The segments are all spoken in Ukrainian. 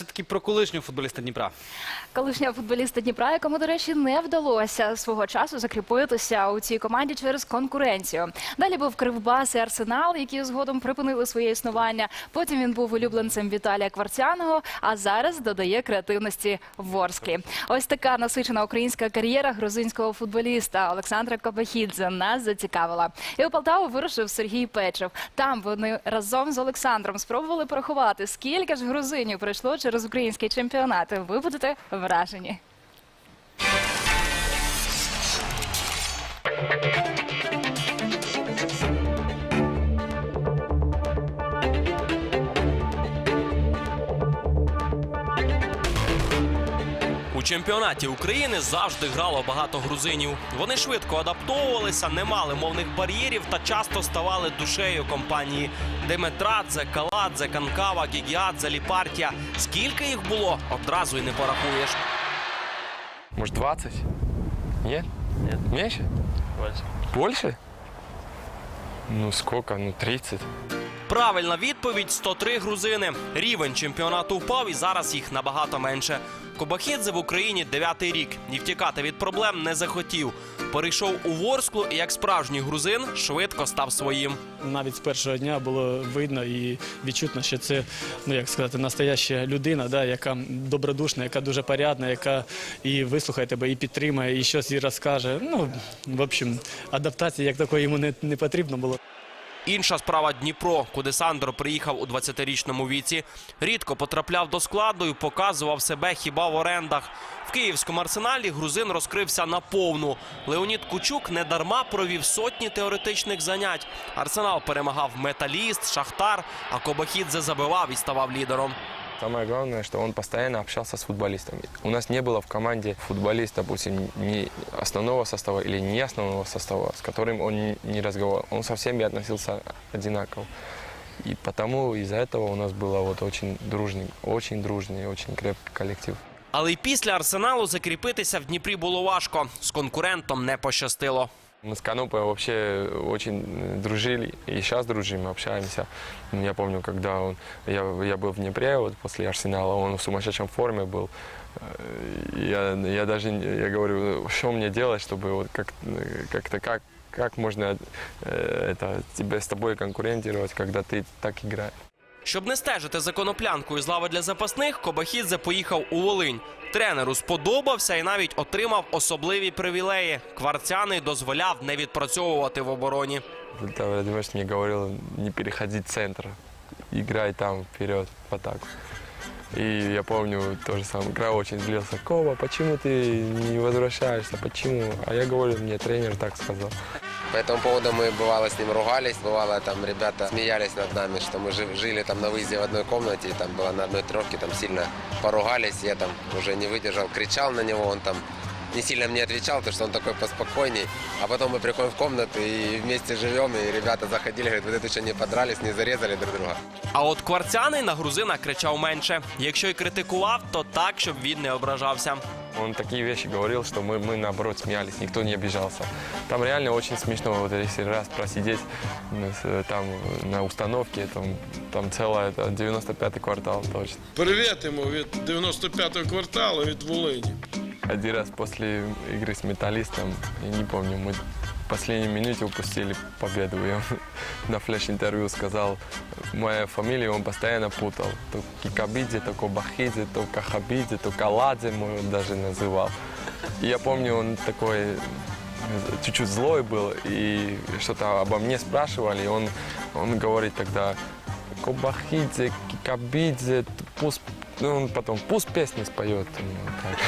все таки про колишнього футболіста Дніпра. Колишнього футболіста Дніпра, якому, до речі, не вдалося свого часу закріпитися у цій команді через конкуренцію. Далі був Кривбас і Арсенал, які згодом припинили своє існування. Потім він був улюбленцем Віталія Кварцяного, а зараз додає креативності Ворсклі. Ось така насичена українська кар'єра грузинського футболіста Олександра Кобахідзе нас зацікавила. І у Полтаву вирушив Сергій Печев. Там вони разом з Олександром спробували порахувати, скільки ж грузинів пройшло через український чемпіонат. Ви будете вражені. У чемпіонаті України завжди грало багато грузинів. Вони швидко адаптовувалися, не мали мовних бар'єрів та часто ставали душею компанії. Деметрадзе, Каладзе, Канкава, Гігіадзе, Ліпартія. Скільки їх було, одразу й не порахуєш. Может, 20? Нет? Нет. Меньше? Больше. Больше? Ну, сколько? Ну, 30. Правильна відповідь 103 грузини. Рівень чемпіонату впав і зараз їх набагато менше. Кобахідзе в Україні дев'ятий рік. І втікати від проблем не захотів. Перейшов у Ворсклу і як справжній грузин швидко став своїм. Навіть з першого дня було видно і відчутно, що це, ну як сказати, настояща людина, да, яка добродушна, яка дуже порядна, яка і вислухає тебе, і підтримає, і щось їй розкаже. Ну, в общем, адаптації як такої йому не, не потрібно було. Інша справа Дніпро, куди Сандро приїхав у 20-річному віці. Рідко потрапляв до складу і показував себе хіба в орендах. В київському арсеналі грузин розкрився наповну. Леонід Кучук недарма провів сотні теоретичних занять. Арсенал перемагав металіст, шахтар, а Кобахідзе забивав і ставав лідером. Самое главное, что он постоянно общался с футболистами. У нас не было в команде футболиста, допустим, не основного состава или не основного состава, с которым он не- не разговаривал. Он со всеми относился одинаково. И потому из-за этого у нас было вот очень дружный, очень дружный, очень крепкий коллектив. Але й після арсеналу закріпитися в Дніпрі було важко. З конкурентом не пощастило. Мы с Канопой вообще очень дружили, и сейчас дружим, общаемся. Я помню, когда он, я, я был в Днепре вот после Арсенала, он в сумасшедшем форме был. Э, Я, я даже, не- я говорю, что мне делать, чтобы вот как, как-то как, как можно э, это, тебе с тобой конкурентировать, когда ты так играешь. Щоб не стежити за коноплянкою з лави для запасних, Кобахідзе поїхав у Волинь. Тренеру сподобався і навіть отримав особливі привілеї. Кварцяний дозволяв не відпрацьовувати в обороні. Это Владимир мне говорил, не переходи центр, играй там вперед, в атаку. И я помню, тоже сам играл, очень злился. Коба, почему ты не возвращаешься, почему? А я говорю, мне тренер так сказал. По этому поводу мы бывало с ним ругались, бывало там ребята смеялись над нами, что мы жи- жили там на выезде в одной комнате, и там было на одной тренировке, там сильно поругались, я там уже не выдержал, кричал на него, он там не сильно мне отвечал, потому что он такой поспокойней. А потом мы приходим в комнату и вместе живем, и ребята заходили, говорят, вы тут еще не подрались, не зарезали друг друга. А от Кварцяний на грузина кричав менше. Якщо й критикував, то так, щоб він не ображався. Он такие вещи говорил, что мы, мы наоборот смеялись, никто не обижался. Там реально очень смешно, вот если раз просидеть ну, с- там на установке, там, там целое, это 95-й квартал точно. Привіт йому від 95-го кварталу від Волині. Один раз после игры с металлистом, я не помню, мы в последней минуте упустили победу. Он на флеш-интервью сказал, моя фамилия он постоянно путал. То Кикабидзе, то Кобахидзе, то Кахабидзе, то Каладзе мой он даже называл. И я помню, он такой чуть-чуть злой был, и что-то обо мне спрашивали, и он, он говорит тогда, Кобахидзе, Кикабидзе, пусть, ну, он потом, пусть песни споет. Ну, так.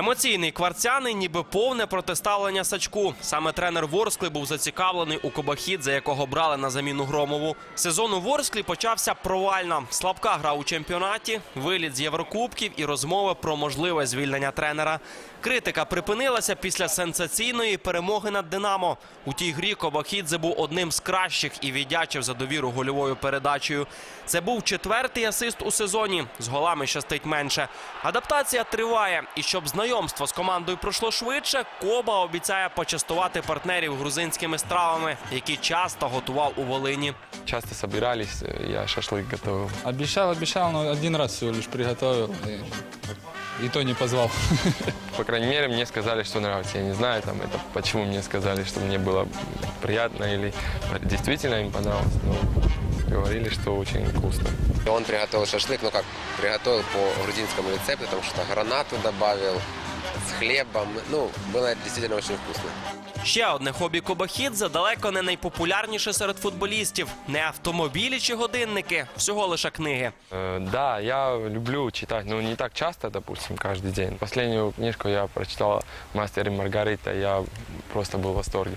Емоційний кварцяний, ніби повне протиставлення сачку. Саме тренер Ворскли був зацікавлений у Кобахідзе, якого брали на заміну Громову. Сезон у Ворсклі почався провально. Слабка гра у чемпіонаті, виліт з Єврокубків і розмови про можливе звільнення тренера. Критика припинилася після сенсаційної перемоги над Динамо. У тій грі Кобахідзе був одним з кращих і віддячив за довіру гольовою передачею. Це був четвертий асист у сезоні. З голами щастить менше. Адаптація триває. І щоб знайомство з командою пройшло швидше, Коба обіцяє почастувати партнерів грузинськими стравами, які часто готував у Волині. Часто собирались, э, я шашлык готовил. Обещал, обещал, но один раз всего лишь приготовил. И, и то не позвал. По крайней мере, мне сказали, что нравится. Я не знаю, там, это почему мне сказали, что мне было приятно или действительно им понравилось. Но говорили, что очень вкусно. И Он приготовил шашлык, ну как, приготовил по грузинскому рецепту, потому что гранату добавил с хлебом. Ну, было действительно очень вкусно. Ще одне хобі Кобахідзе далеко не найпопулярніше серед футболістів. Не автомобілі чи годинники, всього лише книги. Э, Да, я люблю читать, но не так часто, допустим, каждый день. Последнюю книжку я прочитал «Мастер и Маргарита», я просто был в восторге.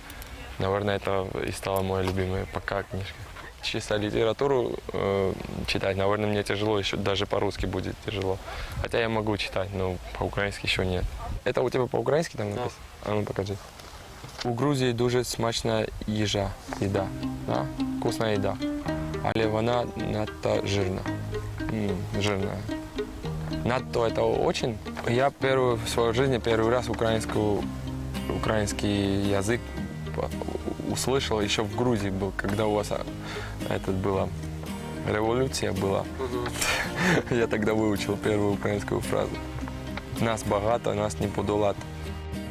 Наверное, это и стала моя любимая пока книжка. Чисто литературу э, читать, наверное, мне тяжело, еще даже по-русски будет тяжело. Хотя я могу читать, но по-украински еще нет. Это у тебя по-украински там написано? А ну покажи. У Грузії дуже смачна їжа, їда, да? вкусна їда. Але вона надто жирна. М, жирная. Надто это очень. Я первый в своей жизни первый раз украинскую, украинский язык по- услышал еще в Грузии был, когда у вас а, этот была революция была. Я тогда выучил первую украинскую фразу. Нас багато, нас не подолати.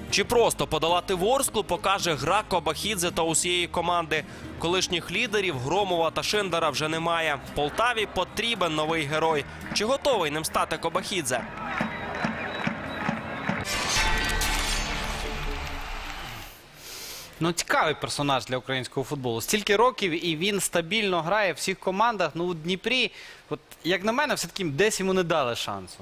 Чи просто подолати Ворсклу покаже гра Кобахідзе та усієї команди. Колишніх лідерів Громова та Шиндера вже немає. Полтаві потрібен новий герой. Чи готовий ним стати Кобахідзе? Ну, цікавий персонаж для українського футболу. Стільки років і він стабільно грає в всіх командах. Ну, у Дніпрі, от як на мене, все-таки десь йому не дали шансу.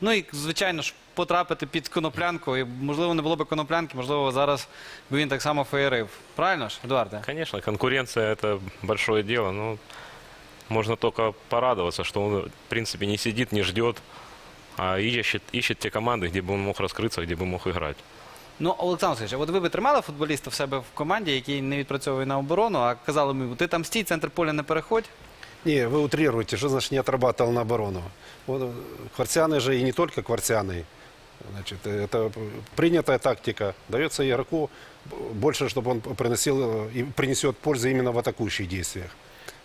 Ну і, звичайно ж, потрапити під коноплянку. І, можливо, не було б коноплянки, можливо, зараз би він так само феєрив. Правильно ж, Едуарде? Конечно, конкуренция это большое дело, но можно только порадоваться, что он, в принципе, не сидит, не ждет, а ищет, ищет те команды, где бы он мог раскрыться, где бы мог играть. Ну, Олександр Сергійович, а от ви би тримали футболіста в себе в команді, який не відпрацьовує на оборону, а казали б йому, ти там стій, центр поля не переходь. Не, вы утрируете, что значит не отрабатывал на оборону. Вот, э, квартианы же и не только квартианы. Значит, это принятая тактика. Дается игроку больше, чтобы он приносил э, и принесет пользу именно в атакующих действиях.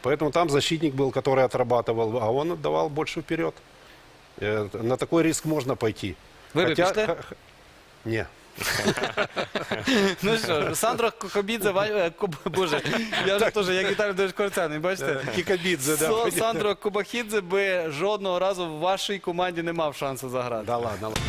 Поэтому там защитник был, который отрабатывал, а он отдавал больше вперед. Э, На такой риск можно пойти. Ви б пішли? х- х- Не. Ну що Сандро Кокобідзе, Ва- е, Коб- боже, я вже теж, як Віталій Дойч Корцяний, бачите? Кікабідзе, да. Со- Сандро Кобахідзе би жодного разу в вашій команді не мав шансу заграти. Да ладно. ладно.